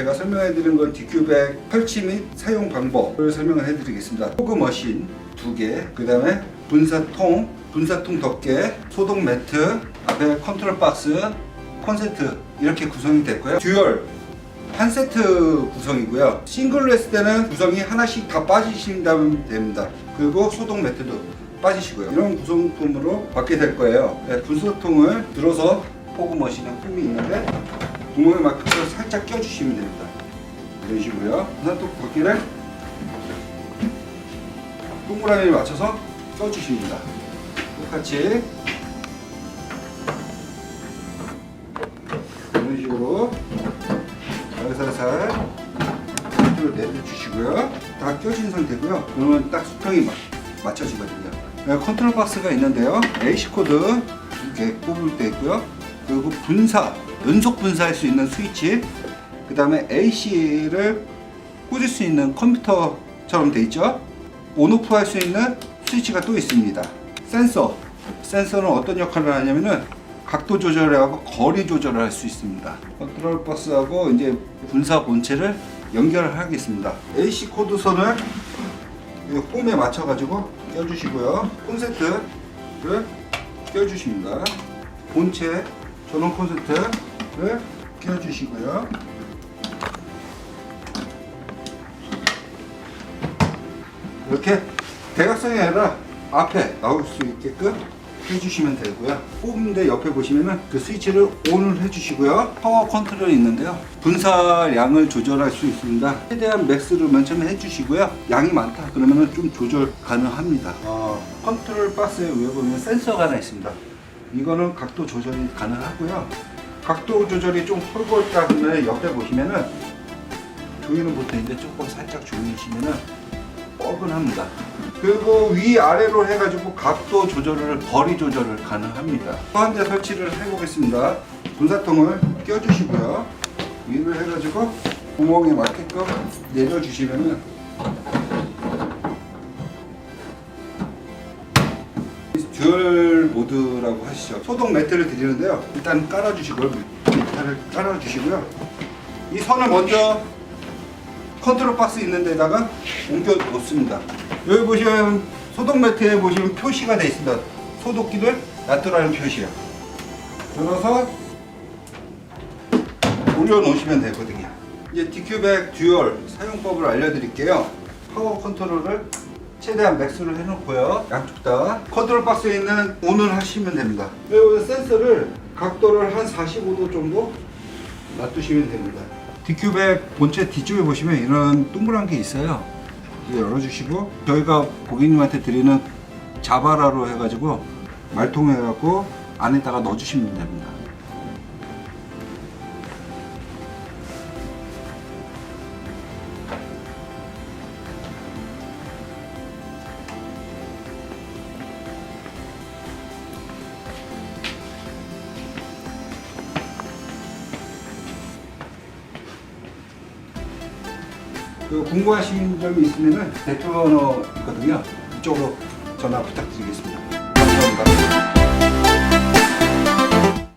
제가 설명해 드린 건 디큐백 설치 및 사용 방법을 설명을 해 드리겠습니다. 호그 머신 두 개, 그 다음에 분사통, 분사통 덮개, 소독 매트, 앞에 컨트롤 박스, 콘센트 이렇게 구성이 됐고요. 듀얼 한 세트 구성이고요. 싱글로 했을 때는 구성이 하나씩 다 빠지신다면 됩니다. 그리고 소독 매트도 빠지시고요. 이런 구성품으로 받게 될 거예요. 네, 분소통을 들어서 포그 머신에 홈이 있는데 구멍에 맞춰서 살짝 껴주시면 됩니다. 이런 식으로요. 분소통 바퀴를 동그라미에 맞춰서 껴주십니다. 똑같이 이런 식으로 살살살 밑으로 내려주시고요. 다 껴진 상태고요. 그러면 딱 수평이 맞, 맞춰지거든요. 네, 컨트롤 박스가 있는데요. AC 코드 이렇게 꼽을 때 있고요. 그리고 분사, 연속 분사할 수 있는 스위치, 그 다음에 AC를 꽂을 수 있는 컴퓨터처럼 돼 있죠. 온오프 할 수 있는 스위치가 또 있습니다. 센서, 센서는 어떤 역할을 하냐면은 각도 조절하고 거리 조절을 할 수 있습니다. 컨트롤 박스하고 이제 분사 본체를 연결을 하겠습니다. AC 코드 선을 이 홈에 맞춰 가지고 껴주시고요. 콘센트를 껴주십니다. 본체 전원 콘센트 를 껴주시고요. 이렇게 대각선이 아니라 앞에 나올 수 있게끔 해주시면 되고요. 뽑는데 옆에 보시면은 그 스위치를 ON을 해주시고요. 파워 컨트롤이 있는데요. 분사량을 조절할 수 있습니다. 최대한 맥스를 맨 처음에 해주시고요. 양이 많다 그러면은 좀 조절 가능합니다. 어, 컨트롤 박스에 위에 보면 센서가 하나 있습니다. 이거는 각도 조절이 가능하고요. 각도 조절이 좀 헐거웠다 그러면 옆에 보시면은 조이는 버튼인데 조금 살짝 조이시면은 뻐근합니다. 그리고 위 아래로 해가지고 각도 조절을 거리 조절을 가능합니다. 또 한 대 설치를 해보겠습니다. 분사통을 껴주시고요. 위를 해가지고 구멍에 맞게끔 내려주시면은 모드라고 하시죠. 소독 매트를 드리는데요. 일단 깔아주시고요. 매트를 깔아주시고요. 이 선을 먼저 컨트롤 박스 있는 데다가 옮겨 놓습니다. 여기 보시면 소독 매트에 보시면 표시가 되어 있습니다. 소독기를 놔두라는 표시요. 들어서 올려놓으시면 되거든요. 이제 디큐백 듀얼 사용법을 알려드릴게요. 파워 컨트롤을 최대한 맥스를 해놓고요. 양쪽 다 컨트롤 박스에 있는 온을 하시면 됩니다. 그리고 센서를 각도를 한 45도 정도 놔두시면 됩니다. 디큐백 본체 뒤쪽에 보시면 이런 동그란 게 있어요. 열어주시고 저희가 고객님한테 드리는 자바라로 해가지고 말통해갖고 안에다가 넣어주시면 됩니다. 그 궁금하신 점이 있으면 은 대표 번호 있거든요. 이쪽으로 전화 부탁드리겠습니다.